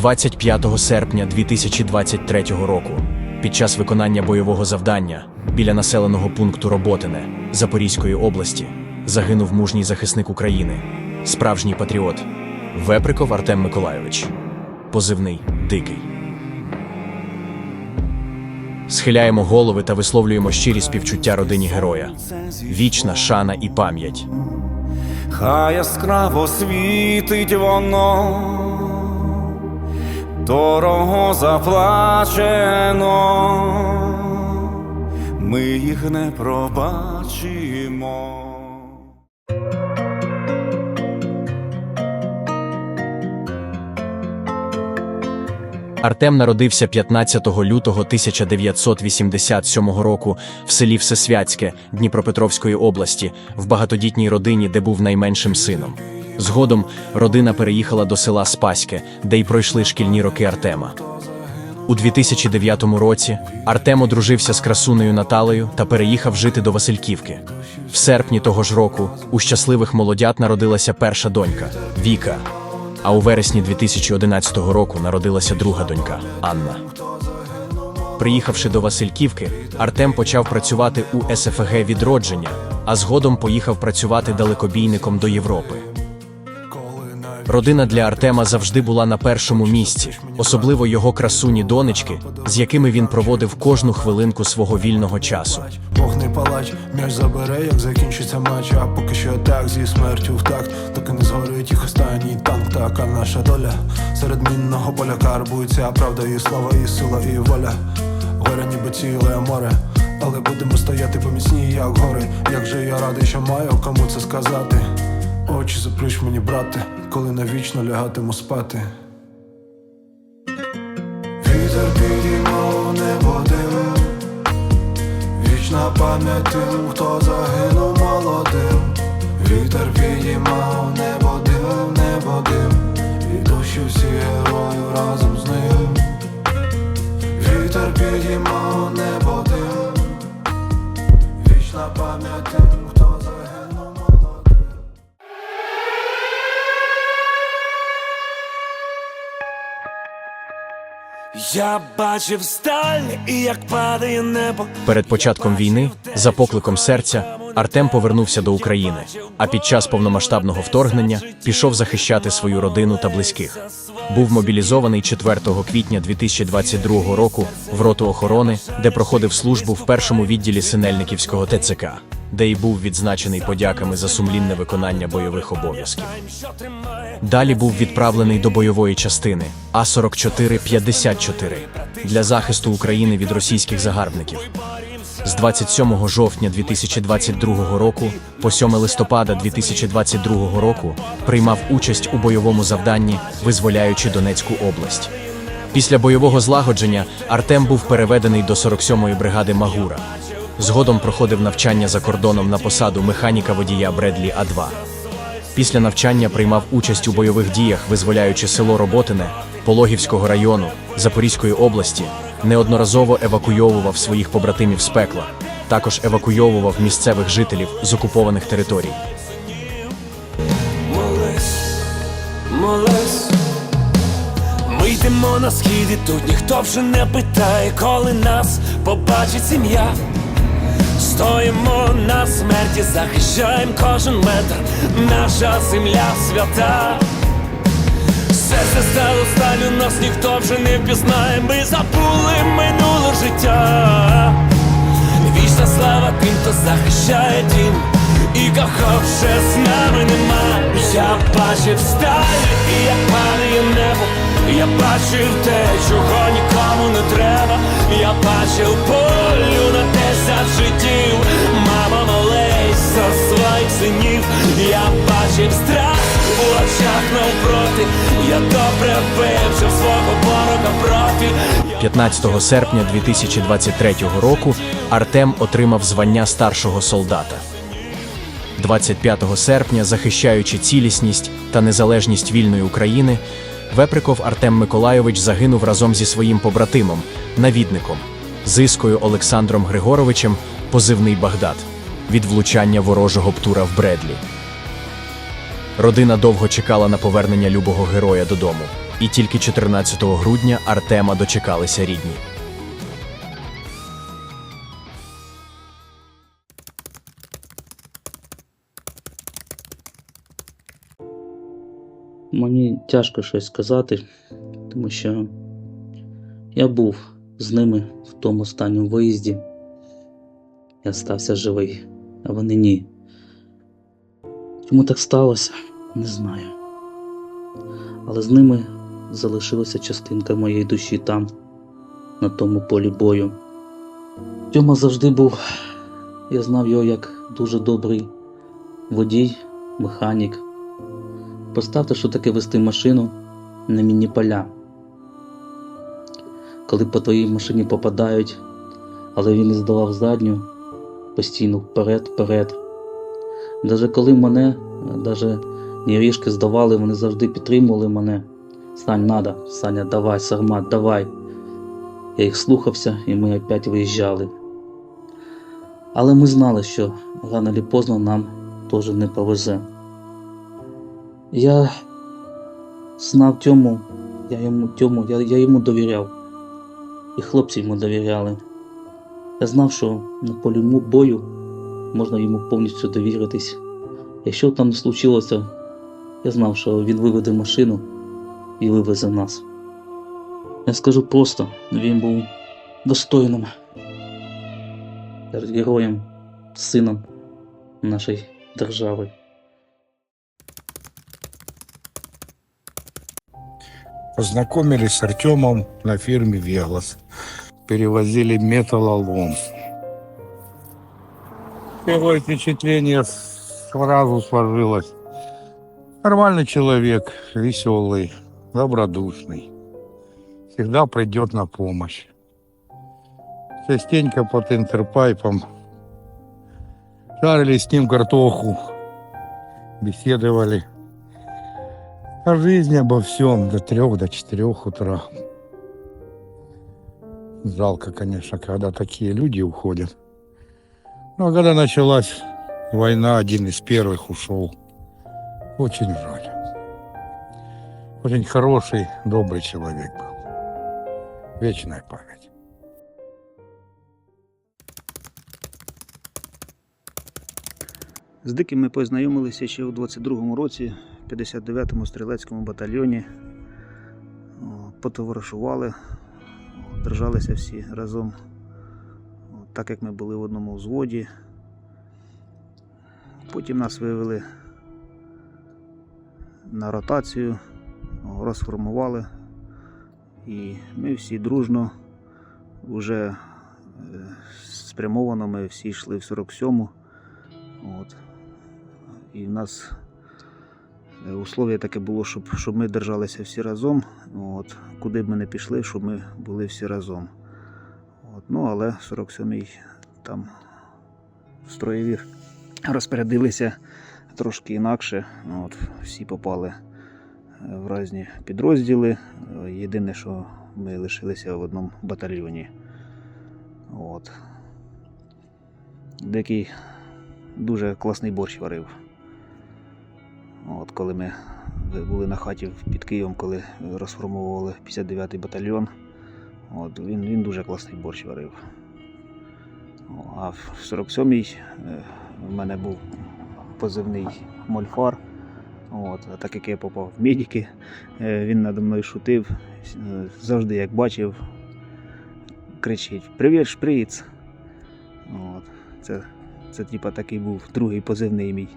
25 серпня 2023 року, під час виконання бойового завдання біля населеного пункту Роботине Запорізької області загинув мужній захисник України, справжній патріот Веприков Артем Миколайович, позивний Дикий. Схиляємо голови та висловлюємо щирі співчуття родині героя. Вічна шана і пам'ять. Хай яскраво світить воно, дорого заплачено, ми їх не пробачимо. Артем народився 15 лютого 1987 року в селі Всесвятське Дніпропетровської області в багатодітній родині, де був найменшим сином. Згодом родина переїхала до села Спаське, де й пройшли шкільні роки Артема. У 2009 році Артем одружився з красунею Наталею та переїхав жити до Васильківки. В серпні того ж року у щасливих молодят народилася перша донька Віка. А у вересні 2011 року народилася друга донька Анна. Приїхавши до Васильківки, Артем почав працювати у СФГ відродження, а згодом поїхав працювати далекобійником до Європи. Родина для Артема завжди була на першому місці, особливо його красуні донечки, з якими він проводив кожну хвилинку свого вільного часу. Вогний палач, м'яч забере, як закінчиться матч, а поки що так зі смертю в такт, доки не згорить їх останній танк, така наша доля. Серед мінного поля карбується правда і слава, і сила, і воля. Горе ніби ціле море, але будемо стояти поміцні, як гори. Як же я радий, що маю кому це сказати. Очі заплющ мені, брате, коли навічно лягатиму спати. Вітер підіймав небо дим Вічна пам'ять тим, хто загинув молодим. Вітер підіймав небо дим, небо дим, і душі всі героїв разом з ним. Вітер підіймав небо Я бачив сталь, і як падає небо. Перед початком війни, за покликом серця, Артем повернувся до України, а під час повномасштабного вторгнення пішов захищати свою родину та близьких. Був мобілізований 4 квітня 2022 року в роту охорони, де проходив службу в першому відділі Синельниківського ТЦК, де й був відзначений подяками за сумлінне виконання бойових обов'язків. Далі був відправлений до бойової частини А-44-54 для захисту України від російських загарбників. З 27 жовтня 2022 року по 7 листопада 2022 року приймав участь у бойовому завданні, визволяючи Донецьку область. Після бойового злагодження Артем був переведений до 47-ї бригади Магура. Згодом проходив навчання за кордоном на посаду механіка водія Бредлі А2. Після навчання приймав участь у бойових діях, визволяючи село Роботине Пологівського району Запорізької області, неодноразово евакуйовував своїх побратимів з пекла, також евакуйовував місцевих жителів з окупованих територій. Ми йдемо на схід тут ніхто вже не питає, коли нас побачить сім'я. Стоїмо на смерті, захищаємо кожен метр, наша земля свята. Серце стало сталю, нас ніхто вже не впізнає, ми забули минуле життя. Вічна слава тим, хто захищає дім, і кого вже з нами нема. Я бачив сталь, і як падає небо. Я бачив те, чого нікому не треба. Я бачив полю на десять життів. Мама молись за своїх синів. Я бачив страх у очах навпроти. Я добре вивчив свого ворога профіль. 15 серпня 2023 року Артем отримав звання старшого солдата. 25 серпня, захищаючи цілісність та незалежність вільної України, Веприков Артем Миколайович загинув разом зі своїм побратимом, навідником, зискою Олександром Григоровичем, позивний Багдад, від влучання ворожого птура в Бредлі. Родина довго чекала на повернення любого героя додому, і тільки 14 грудня Артема дочекалися рідні. Мені тяжко щось сказати, тому що я був з ними в тому останньому виїзді. Я стався живий, а вони ні. Чому так сталося, не знаю. Але з ними залишилася частинка моєї душі там, на тому полі бою. Тьома завжди був, я знав його як дуже добрий водій, механік. Поставте, що таке вести машину на міні-поля. Коли по твоїй машині попадають, але він не здавав задню, постійно вперед, вперед. Даже коли мене, даже неріжки здавали, вони завжди підтримували мене. Сань, надо, Саня, давай, Сармат, давай. Я їх слухався і ми опять виїжджали. Але ми знали, що рано чи поздно нам теж не повезе. Я знав Тьому, я йому Тьому, я, я йому довіряв. І хлопці йому довіряли. Я знав, що на полі бою можна йому повністю довіритись. Якщо там не случилося, я знав, що він виведе машину і вивезе нас. Я скажу просто, він був достойним героєм, сином нашої держави. Познакомились с Артемом на фирме «Веглас». Перевозили металлолом. Первое впечатление сразу сложилось. Нормальный человек, веселый, добродушный. Всегда придет на помощь. Частенько под интерпайпом. Жарили с ним картоху. Беседовали. О жизни, обо всем до трех, до четырех утра. Жалко, конечно, когда такие люди уходят. Но когда началась война, один из первых ушел. Очень жаль. Очень хороший, добрый человек был. Вечная память. З диким ми познайомилися ще у 22-му році, в 59-му стрілецькому батальйоні. О, Потоваришували, о, Держалися всі разом, так як ми були в одному взводі. Потім нас вивели на ротацію, розформували, і ми всі дружно вже е, спрямовано ми всі йшли в 47-му. От. І в нас е, условие таке було, щоб, щоб ми держалися всі разом. От. Куди б ми не пішли, щоб ми були всі разом. От. Ну, але 47-й там строєві розпорядилися трошки інакше. От. Всі попали е, в різні підрозділи. Єдине, що ми лишилися в одному батальйоні. От. Деякий дуже класний борщ варив. От коли ми були на хаті під Києвом, коли розформовували 59-й батальйон, от, він, він дуже класний борщ варив. А в 47-й е, в мене був позивний мольфар. От, а так як я попав в медики, е, він надо мною шутив, е, завжди як бачив, кричить Привіт, шприц! От, це це типа такий був другий позивний мій.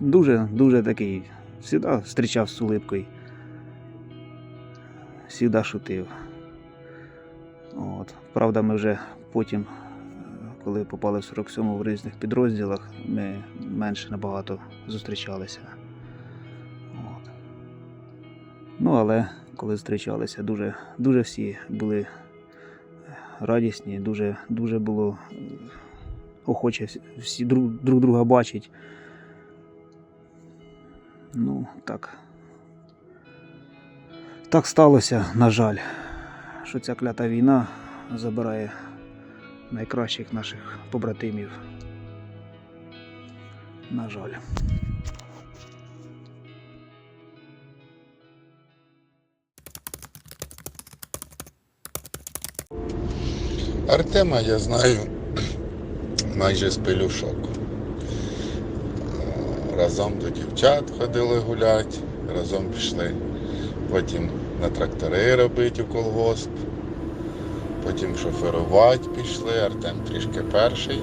Ну, Дуже, дуже такий. Всегда зустрічав з улипкою. Всегда шутив. От. Правда, ми вже потім, е, коли попали в 47-му в різних підрозділах, ми менше набагато зустрічалися. От. Ну, але коли зустрічалися, дуже, дуже всі були радісні, дуже, дуже було е, охоче всі друг, друг друга бачить. Ну, так. Так сталося, на жаль, що ця клята війна забирає найкращих наших побратимів. На жаль. Артема я знаю майже з пелюшок. Разом до дівчат ходили гулять, разом пішли. Потім на трактори робити у колгосп, потім шоферувати пішли, Артем трішки перший.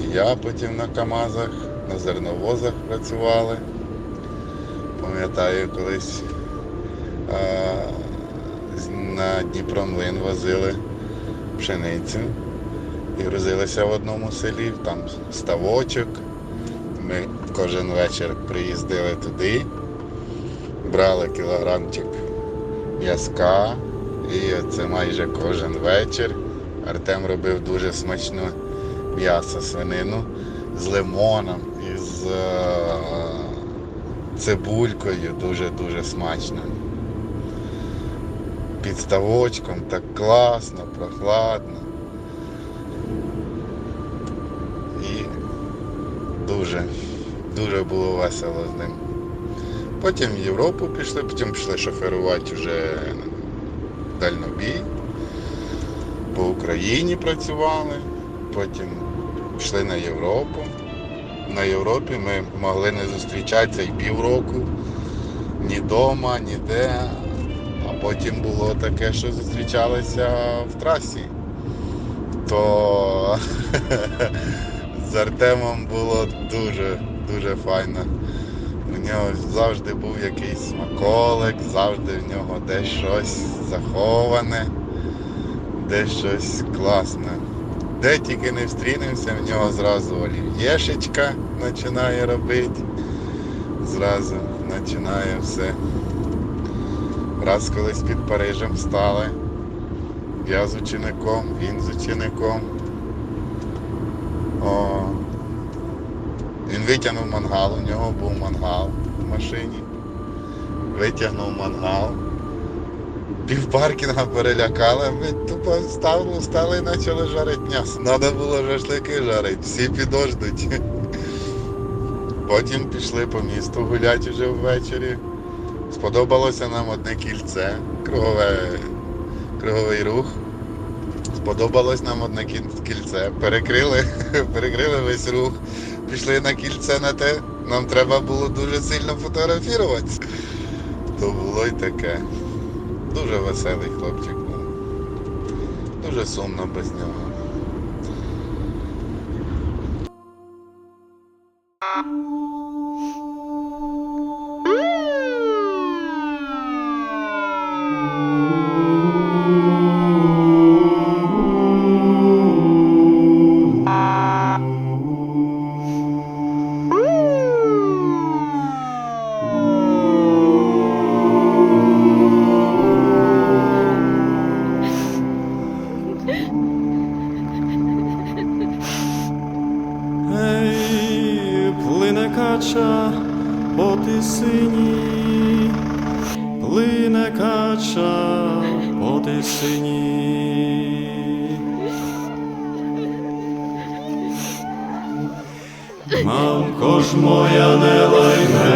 І я потім на КАМАЗах, на зерновозах працювали. Пам'ятаю, колись а, на Дніпромлин возили пшеницю і грузилися в одному селі, там ставочок. Ми кожен вечір приїздили туди, брали кілограмчик м'язка, і це майже кожен вечір. Артем робив дуже смачну м'ясо свинину з лимоном і з е, цибулькою дуже-дуже смачно. Під ставочком так класно, прохладно. Дуже, дуже було весело з ним. Потім в Європу пішли, потім пішли шоферувати вже дальнобій. По Україні працювали, потім пішли на Європу. На Європі ми могли не зустрічатися і півроку, ні вдома, ніде. А потім було таке, що зустрічалися в трасі. То з Артемом було дуже, дуже файно. У нього завжди був якийсь смаколик, завжди в нього десь щось заховане, десь щось класне. Де тільки не встрінемося, в нього зразу олів'єшечка починає робити. Зразу починає все. Раз колись під Парижем стали. Я з учеником, він з учеником. Він витягнув мангал, у нього був мангал в машині. Витягнув мангал. Пів паркінга перелякали, ми тупо стали, стали і почали жарити м'ясо. Треба було шашлики жарити, всі підождуть. Потім пішли по місту гуляти вже ввечері. Сподобалося нам одне кільце, кругове, круговий рух. Сподобалось нам одне кільце. Перекрили, перекрили весь рух. Пішли на кільце на те. Нам треба було дуже сильно фотографуватися. То було й таке. Дуже веселий хлопчик був. Дуже сумно без нього. Моя не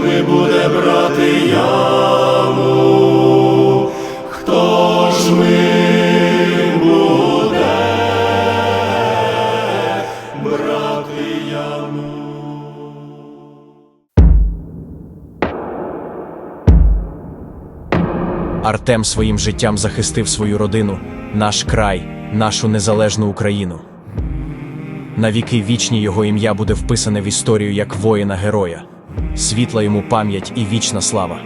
Ми буде брати яму. хто ж ми буде брати яму? Артем своїм життям захистив свою родину, наш край, нашу незалежну Україну. На віки вічні його ім'я буде вписане в історію як воїна героя. Світла йому пам'ять і вічна слава.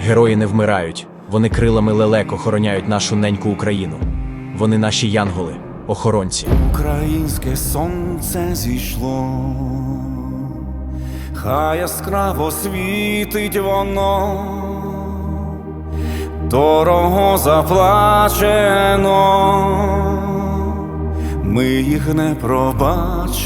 Герої не вмирають, вони крилами лелек охороняють нашу неньку Україну. Вони наші янголи, охоронці. Українське сонце зійшло, хай яскраво світить воно, дорого заплачено, ми їх не пробачимо.